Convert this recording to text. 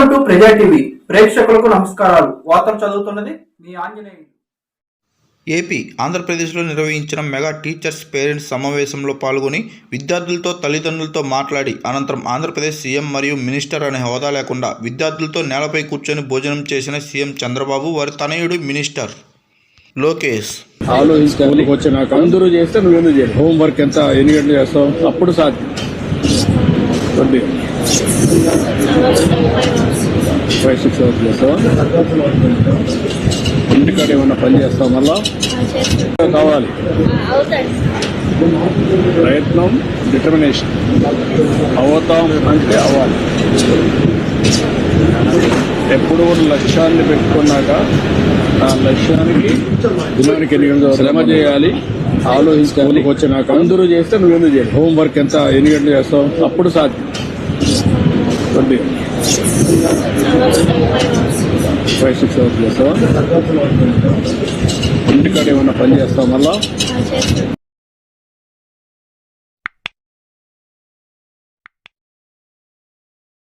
Welcome to ప్రజా TV ప్రేక్షకులకు నమస్కారాలు. వార్తలు చదువుతున్నది మీ ఆంజనేయులు. ఏపీ ఆంధ్రప్రదేశ్లో నిర్వహించిన మెగా టీచర్స్ పేరెంట్స్ సమావేశంలో పాల్గొని విద్యార్థులతో తల్లిదండ్రులతో మాట్లాడి అనంతరం ఆంధ్రప్రదేశ్ సీఎం మరియు మినిస్టర్ అనే హోదా లేకుండా విద్యార్థులతో నేలపై కూర్చొని భోజనం చేసిన సీఎం చంద్రబాబు వారి తనయుడు మినిస్టర్ లోకేష్. ఆలోచించుకోవాలి వచ్చినాక అందరూ చేస్తే నువ్వెందుకు చేయాలి హోంవర్క్ ఎంత? ఎన్ని గంటలు చేస్తావు? అప్పుడు సాధ్యం. ఫైవ్ సిక్స్ అవర్స్ చేస్తావా? ఇంటికాడ ఏమన్నా పని చేస్తావు మళ్ళా? కావాలి. ప్రయత్నం డిటర్మినేషన్ అవుతాం అంటే అవ్వాలి. ఎప్పుడు కూడా లక్ష్యాన్ని పెట్టుకున్నాక ఆ లక్ష్యానికి దినానికి ఎన్ని గంటలు శ్రమ చేయాలి. ఆలోచించుకోవాలి వచ్చినాక అందరూ చేస్తే నువ్వెందుకు చేయాలి హోంవర్క్ ఎంత ఎన్ని గంటలు చేస్తావు? అప్పుడు సాధ్యం. కొద్దిగా ఫైవ్ సిక్స్ అవర్స్ చేస్తావా ఇంటికాడ ఏమైనా పని చేస్తావు మళ్ళా?